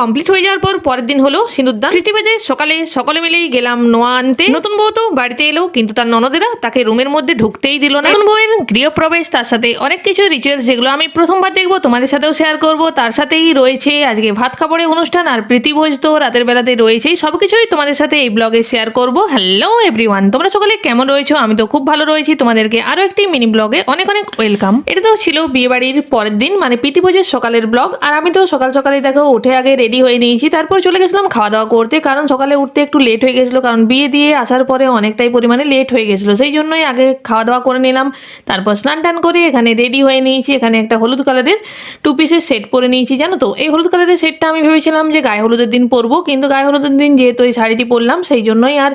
Complete হয়ে যাওয়ার পর পরের দিন হলো সিঁদুরদান প্রীতিবাজে সকালে সকলে মিলেই গেলাম নোয়া আনতে। নতুন বউ তো বাড়িতে এলো, কিন্তু তার ননদেরা তাকে রুমের মধ্যে ঢুকতেই দিল না। নতুন বউয়ের গৃহপ্রবেশ, তার সাথে অনেক কিছু রিচুয়ালস যেগুলো আমি প্রথমবার দেখব, তোমাদের সাথেও শেয়ার করব। তার সাথেই রয়েছে আজকে ভাত খাবারের অনুষ্ঠান আর প্রীতিভোজ তো রাতের বেলাতে রয়েছেই। সব কিছুই তোমাদের সাথে এই ব্লগে শেয়ার করব। হ্যালো এভরিওয়ান তোমরা সকলে কেমন রয়েছো? আমি তো খুব ভালো রয়েছি। তোমাদেরকে আরও একটি মিনি ব্লগে অনেক অনেক ওয়েলকাম এটা তো ছিল বিয়ে বাড়ির পরের দিন মানে প্রীতিভোজের সকালের ব্লগ আর আমি তো সকাল সকালে দেখো, উঠে আগে রেডি হয়ে নিয়েছি। তারপর চলে গেছিলাম খাওয়া দাওয়া করতে। কারণ সকালে উঠতে একটু লেট হয়ে গেছিল। কারণ বিয়ে দিয়ে আসার পরে অনেকটাই পরিমাণে লেট হয়ে গেছিল। সেই জন্যই আগে খাওয়া দাওয়া করে নিলাম। তারপর স্নান টান করে এখানে রেডি হয়ে নিয়েছি। এখানে একটা হলুদ কালারের টু পিসের সেট পরে নিয়েছি। জানো তো? এই হলুদ কালারের সেটটা আমি ভেবেছিলাম যে গায়ে হলুদের দিন পরবো। কিন্তু গায়ে হলুদের দিন যেহেতু এই শাড়িটি পরলাম, সেই জন্যই আর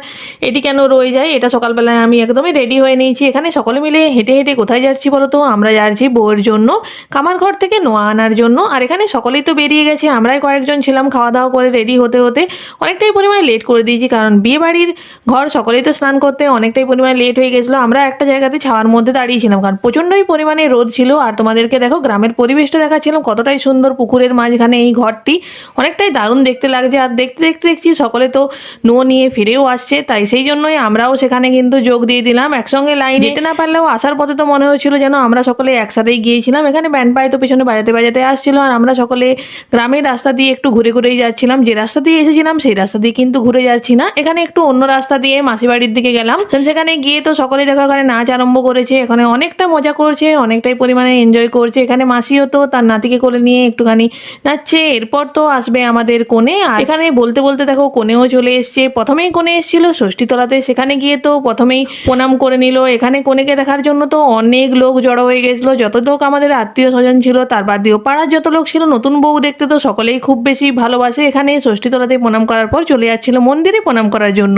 এটি কেন রয়ে যায়? এটা সকালবেলায় আমি একদমই রেডি হয়ে নিয়েছি। এখানে সকলে মিলে হেঁটে হেঁটে কোথায় যাচ্ছি বলো তো? আমরা যাচ্ছি বউয়ের জন্য। কামার ঘর থেকে নোয়া আনার জন্য। আর এখানে সকলেই তো বেরিয়ে গেছে। আমরাই কয়েকজন ছিলাম, খাওয়া দাওয়া করে রেডি হতে হতে অনেকটাই পরিমাণে লেট করে দিয়েছি, কারণ বিয়ে বাড়ির ঘর সকলেই তো স্নান করতে অনেকটাই পরিমাণে লেট হয়ে গেছিল। আমরা একটা জায়গাতে ছাওয়ার মধ্যে দাঁড়িয়েছিলাম কারণ প্রচণ্ডই পরিমাণে রোদ ছিল। আর তোমাদেরকে দেখো, গ্রামের পরিবেশটা দেখাচ্ছিলাম, কতটাই সুন্দর পুকুরের মাঝখানে এই ঘরটি। অনেকটাই দারুণ দেখতে লাগছে, আর দেখতে দেখতে দেখছি সকলে তো নো নিয়ে ফিরেও আসছে, তাই সেই জন্যই আমরাও সেখানে কিন্তু যোগ দিয়ে দিলাম। একসঙ্গে লাইন যেতে না পারলেও আসার পথে তো মনে হচ্ছিল যেন আমরা সকলে একসাথেই গিয়েছিলাম। এখানে ব্যান্ড পায়ে তো পিছনে বাজাতে বাজাতে আসছিল, আর আমরা সকলে গ্রামের রাস্তা দিয়ে একটু ঘুরে ঘুরেই যাচ্ছিলাম। যে রাস্তা দিয়ে এসেছিলাম, সেই রাস্তা দিয়ে কিন্তু ঘুরে যাচ্ছি না। এখানে একটু অন্য রাস্তা দিয়ে মাসি বাড়ির দিকে গেলাম। সেখানে গিয়ে তো সকলে দেখো, এখানে নাচ আরম্ভ করেছে। এখানে অনেকটা মজা করছে, অনেকটাই পরিমাণে এনজয় করছে। এখানে মাসিও তো তার নাতিকে কোলে নিয়ে একটুখানি নাচছে। এরপর তো আসবে আমাদের কোণে। আর এখানে বলতে বলতে দেখো, কোণেও চলে এসছে। প্রথমেই কোণে এসেছিল ষষ্ঠীতলাতে। সেখানে গিয়ে তো প্রথমেই প্রণাম করে নিল। এখানে কোণেকে দেখার জন্য তো অনেক লোক জড়ো হয়ে গেছিল। যত লোক আমাদের আত্মীয় স্বজন ছিল, তার বাদ দিয়েও পাড়ার যত লোক ছিল, নতুন বউ দেখতে তো সকলেই খুব বেশি ভালোবাসে। এখানে ষষ্ঠীতলাতে প্রণাম করার পর চলে যাচ্ছিল মন্দিরে প্রণাম করার জন্য।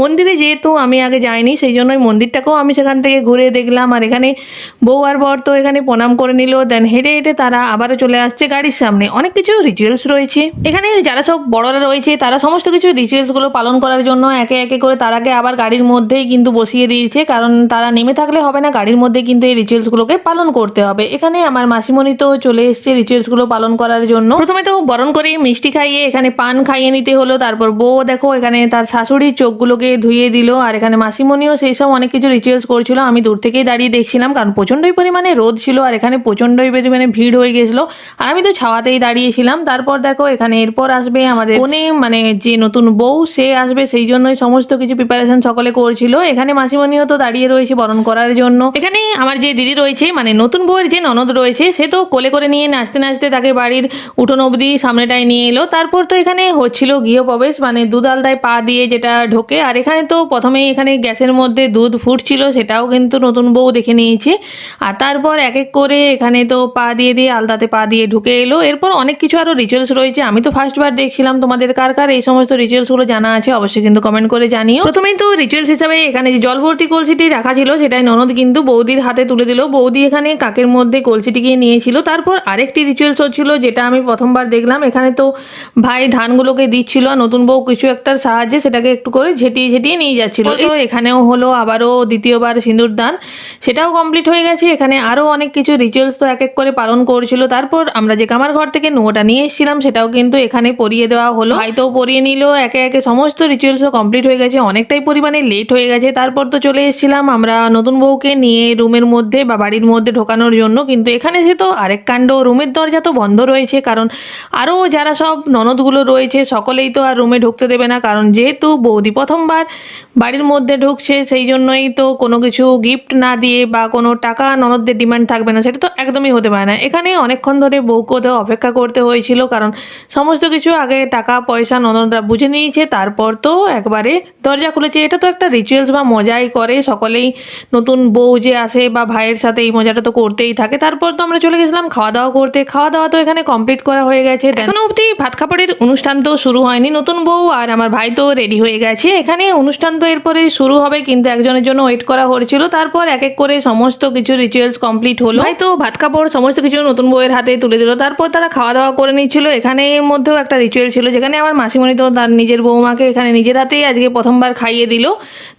মন্দিরে যেহেতু আমি আগে যাইনি সেই জন্যই মন্দিরটাকেও আমি সেখান থেকে ঘুরে দেখলাম। আর এখানে বউ আর বর তো এখানে প্রণাম করে নিল দেন হেঁটে হেঁটে তারা আবারও চলে আসছে গাড়ির সামনে। অনেক কিছু রিচুয়ালস রয়েছে। এখানে যারা সব বড়রা রয়েছে, তারা সমস্ত কিছু রিচুয়ালসগুলো পালন করার জন্য একে একে করে তারাকে আবার গাড়ির মধ্যেই কিন্তু বসিয়ে দিয়েছে। কারণ তারা নেমে থাকলে হবে না, গাড়ির মধ্যে কিন্তু এই রিচুয়ালসগুলোকে পালন করতে হবে। এখানে আমার মাসিমণি তো চলে এসছে রিচুয়ালসগুলো পালন করার জন্য। প্রথমে তো বরণ করে মিষ্টি খাইয়ে, এখানে পান খাইয়ে নিতে হলো। তারপর বউ, দেখো, এখানে তার শাশুড়ির চোখগুলোকে ধুয়ে দিল। আর এখানে মাসিমণিও সেই সব অনেক কিছু রিচুয়ালস করছিল। আমি দূর থেকেই দাঁড়িয়ে দেখছিলাম, কারণ প্রচণ্ডই পরিমাণে রোদ ছিল আর এখানে প্রচণ্ডই পরিমাণে ভিড় হয়ে গেছিল। আর আমি তো ছাওয়াতেই দাঁড়িয়েছিলাম। তারপর দেখো, এখানে এরপর আসবে আমাদের কোনে মানে যে নতুন বউ, সে আসবে। সেই জন্যই সমস্ত কিছু প্রিপারেশন সকলে করছিল। এখানে মাসিমণিও তো দাঁড়িয়ে রয়েছে বরণ করার জন্য। এখানে আমার যে দিদি রয়েছে মানে নতুন বউয়ের যে ননদ রয়েছে, সে তো কোলে করে নিয়ে নাচতে নাচতে তাকে বাড়ির উঠোন অবধি সামনেটায় নিয়ে এলো। তারপর তো এখানে হচ্ছিল গৃহপ্রবেশ মানে দুধ আলদায় পা দিয়ে যেটা ঢোকে। আর এখানে তো প্রথমেই এখানে গ্যাসের মধ্যে দুধ ফুটছিল, সেটাও কিন্তু নতুন বউ দেখে নিয়েছে। আর তারপর এক এক করে এখানে তো পা দিয়ে দিয়ে, আলদাতে পা দিয়ে ঢুকে এলো। এরপর অনেক কিছু আরও রিচুয়ালস রয়েছে। আমি তো ফার্স্টবার দেখছিলাম তোমাদের কার কার এই সমস্ত রিচুয়ালসগুলো জানা আছে, অবশ্যই কিন্তু কমেন্ট করে জানিও। প্রথমেই তো রিচুয়ালস হিসাবে এখানে যে জল ভর্তি কলসিটি রাখা ছিল, সেটাই ননদ কিন্তু বৌদির হাতে তুলে দিল। বৌদি এখানে কাকের মধ্যে কলসিটিকে নিয়েছিল। তারপর আরেকটি রিচুয়ালস হচ্ছিল, যেটা আমি প্রথমবার দেখলাম। এখানে তো ভাই ধানগুলোকে দিচ্ছিল নতুন বউ কিছু একটার সাহায্যে সেটাকে একটু করে ঝেটিয়ে ঝেটিয়ে নিয়ে যাচ্ছিল। তো এখানেও হলো আবারও দ্বিতীয়বার সিঁদুর দান। সেটাও কমপ্লিট হয়ে গেছে। এখানে আরও অনেক কিছু রিচুয়ালস তো এক এক করে পালন করছিল। তারপর আমরা যে কামার ঘর থেকে নোটা নিয়ে এসেছিলাম সেটাও কিন্তু এখানে পরিয়ে দেওয়া হলো। হয়তো পরিয়ে নিল একে একে সমস্ত রিচুয়ালসও কমপ্লিট হয়ে গেছে। অনেকটাই পরিমাণে লেট হয়ে গেছে। তারপর তো চলে এসেছিলাম আমরা নতুন বউকে নিয়ে রুমের মধ্যে বা বাড়ির মধ্যে ঢোকানোর জন্য। কিন্তু এখানে সে তো আরেক কাণ্ড রুমের দরজা তো বন্ধ রয়েছে। কারণ আরও যারা সব ননদগুলো রয়েছে, সকলেই তো আর রুমে ঢুকতে দেবে না। কারণ যেহেতু বৌদি প্রথমবার বাড়ির মধ্যে ঢুকছে, সেই জন্যই তো কোনো কিছু গিফট না দিয়ে বা কোনো টাকা ননদদের ডিমান্ড থাকবে না, সেটা তো একদমই হতে পারে না। এখানে অনেকক্ষণ ধরে বউকে ওদের অপেক্ষা করতে হয়েছিল, কারণ সমস্ত কিছু আগে টাকা, পয়সা ননদরা বুঝে নিয়েছে, তারপর তো একবারে দরজা খুলেছে। এটা তো একটা রিচুয়ালস বা মজাই করে, সকলেই নতুন বউ যে আসে বা ভাইয়ের সাথে এই মজাটা তো করতেই থাকে। তারপর তো আমরা চলে গেছিলাম খাওয়া দাওয়া করতে। খাওয়া দাওয়া তো এখানে কমপ্লিট করা হয়ে গেছে। এখনও অবধি ভাত খাবারের অনুষ্ঠান তো শুরু হয়নি। নতুন বউ আর আমার ভাই তো রেডি হয়ে গেছে। এখানে অনুষ্ঠান তো এরপরে শুরু হবে, কিন্তু একজনের জন্য ওয়েট করা হয়েছিল। তারপর এক এক করে সমস্ত কিছু রিচুয়ালস কমপ্লিট হলো। হয়তো ভাত কাপড় সমস্ত কিছু নতুন বউয়ের হাতে তুলে দিল। তারপর তারা খাওয়া দাওয়া করে নিচ্ছিল। এখানে মধ্যেও একটা রিচুয়াল ছিল, যেখানে আমার মাসিমণি তো তার নিজের বৌমাকে এখানে নিজের হাতেই আজকে প্রথমবার খাইয়ে দিল।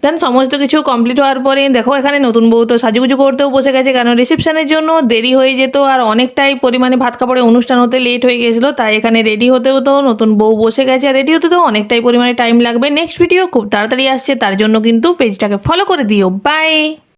দেন সমস্ত কিছু কমপ্লিট হওয়ার পরে, দেখো এখানে নতুন বউ তো সাজুগুজু করতেও বসে গেছে, কারণ রিসেপশনের জন্য দেরি হয়ে যেত আর অনেকটাই পরিমাণে ভাত কাপড়ের অনুষ্ঠান হতে লেট হয়ে গেছিল। তাই এখানে রেডি হতেও তো নতুন বউ বসে গেছে। আর রেডি হতে তো অনেকটাই পরিমাণে টাইম লাগবে। নেক্সট ভিডিও খুব তাড়াতাড়ি আসছে তার জন্য কিন্তু পেজটাকে ফলো করে দিও। বাই